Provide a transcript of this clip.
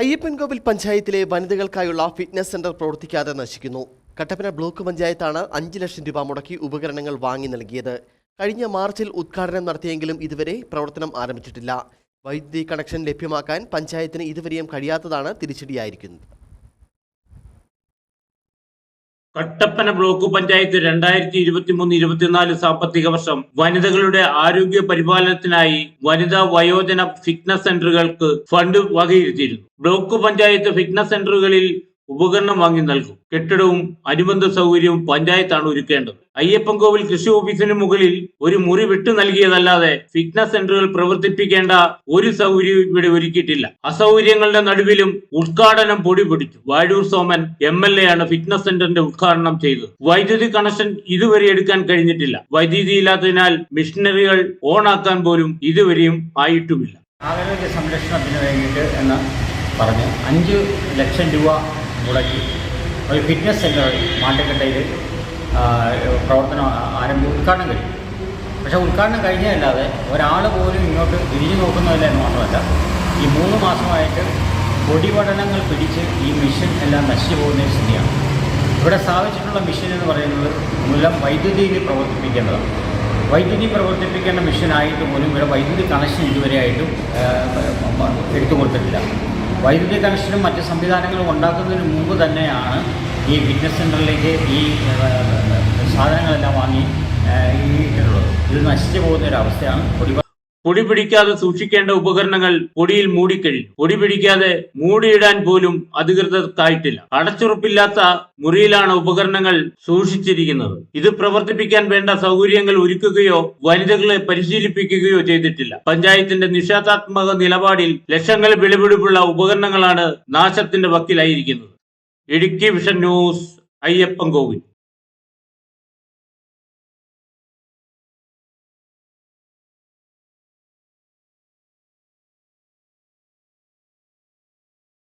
അയ്യപ്പൻകോവിൽ പഞ്ചായത്തിലെ വനിതകൾക്കായുള്ള fitness centre പ്രവർത്തിക്കാതെ നശിക്കുന്നു. Kattappana block പഞ്ചായത്താണ് അഞ്ച് ലക്ഷം രൂപ മുടക്കി ഉപകരണങ്ങൾ വാങ്ങി നൽകിയത്. കഴിഞ്ഞ മാർച്ചിൽ ഉദ്ഘാടനം നടത്തിയെങ്കിലും ഇതുവരെ പ്രവർത്തനം ആരംഭിച്ചിട്ടില്ല. വൈദ്യുതി കണക്ഷൻ ലഭ്യമാക്കാൻ പഞ്ചായത്തിന് ഇതുവരെയും കഴിയാത്തതാണ് തിരിച്ചടിയായിരിക്കുന്നത്. കട്ടപ്പന ബ്ലോക്ക് പഞ്ചായത്ത് രണ്ടായിരത്തി ഇരുപത്തി മൂന്ന് ഇരുപത്തിനാല് സാമ്പത്തിക വർഷം വനിതകളുടെ ആരോഗ്യ പരിപാലനത്തിനായി വനിതാ വയോജന ഫിറ്റ്നസ് സെന്ററുകൾക്ക് ഫണ്ട് വകയിരുത്തിയിരുന്നു. ബ്ലോക്ക് പഞ്ചായത്ത് ഫിറ്റ്നസ് സെന്ററുകളിൽ ഉപകരണം വാങ്ങി നൽകും. കെട്ടിടവും അനുബന്ധ സൗകര്യവും പഞ്ചായത്താണ് ഒരുക്കേണ്ടത്. അയ്യപ്പൻ കോവിൽ കൃഷി ഓഫീസിന് മുകളിൽ ഒരു മുറി വിട്ടു നൽകിയതല്ലാതെ ഫിറ്റ്നസ് സെന്ററുകൾ പ്രവർത്തിപ്പിക്കേണ്ട ഒരു സൗകര്യവും ഇവിടെ ഒരുക്കിയിട്ടില്ല. അസൗകര്യങ്ങളുടെ നടുവിലും ഉദ്ഘാടനം പൊടി പിടിച്ചു. Vazhoor Soman M L A ആണ് ഫിറ്റ്നസ് സെന്ററിന്റെ ഉദ്ഘാടനം ചെയ്തത്. വൈദ്യുതി കണക്ഷൻ ഇതുവരെ എടുക്കാൻ കഴിഞ്ഞിട്ടില്ല. വൈദ്യുതി ഇല്ലാത്തതിനാൽ മിഷനറികൾ ഓണാക്കാൻ പോലും ഇതുവരെയും ആയിട്ടുമില്ല. ആരോഗ്യ സംരക്ഷണത്തിന് വേണ്ടിയിട്ട് എന്ന് പറഞ്ഞ് അഞ്ച് ലക്ഷം രൂപ മുടക്കി. ഒരു ഫിറ്റ്നസ് സെന്റർ മാട്ടുക്കട്ടയിൽ പ്രവർത്തനം ആരംഭി ഉദ്ഘാടനം കഴിഞ്ഞു. പക്ഷേ ഉദ്ഘാടനം കഴിഞ്ഞതല്ലാതെ ഒരാൾ പോലും ഇങ്ങോട്ട് തിരിഞ്ഞു നോക്കുന്നതല്ല എന്ന് മാത്രമല്ല ഈ മൂന്ന് മാസമായിട്ട് പൊടിപടലങ്ങൾ പിടിച്ച് ഈ മിഷൻ എല്ലാം നശിച്ചു പോകുന്ന സ്ഥിതിയാണ്. ഇവിടെ സ്ഥാപിച്ചിട്ടുള്ള മിഷൻ എന്ന് പറയുന്നത് മൂലം വൈദ്യുതിയിൽ പ്രവർത്തിപ്പിക്കേണ്ടതാണ്. വൈദ്യുതി പ്രവർത്തിപ്പിക്കേണ്ട മിഷനായിട്ട് പോലും ഇവിടെ വൈദ്യുതി കണക്ഷൻ ഇതുവരെയായിട്ടും എടുത്തു കൊടുത്തിട്ടില്ല. വൈദ്യുതി കണക്ഷനും മറ്റ് സംവിധാനങ്ങളും ഉണ്ടാക്കുന്നതിന് മുമ്പ് തന്നെയാണ് ഈ ഫിറ്റ്നസ് സെന്ററിലേക്ക് ഈ സാധനങ്ങളെല്ലാം വാങ്ങി ഈ ഇത് നശിച്ചു പോകുന്ന ഒരു അവസ്ഥയാണ്. പൊടി പിടിക്കാതെ സൂക്ഷിക്കേണ്ട ഉപകരണങ്ങൾ പൊടിയിൽ മൂടിക്കഴിഞ്ഞു. പൊടി പിടിക്കാതെ മൂടിയിടാൻ പോലും അധികൃതർക്കായിട്ടില്ല. അടച്ചുറപ്പില്ലാത്ത മുറിയിലാണ് ഉപകരണങ്ങൾ സൂക്ഷിച്ചിരിക്കുന്നത്. ഇത് പ്രവർത്തിപ്പിക്കാൻ വേണ്ട സൗകര്യങ്ങൾ ഒരുക്കുകയോ വനിതകളെ പരിശീലിപ്പിക്കുകയോ ചെയ്തിട്ടില്ല. പഞ്ചായത്തിന്റെ നിഷേധാത്മക നിലപാടിൽ ലക്ഷങ്ങൾ വിളിപിടിപ്പുള്ള ഉപകരണങ്ങളാണ് നാശത്തിന്റെ വക്കിലായിരിക്കുന്നത്. Idukki vision news Ayyappan Kovil.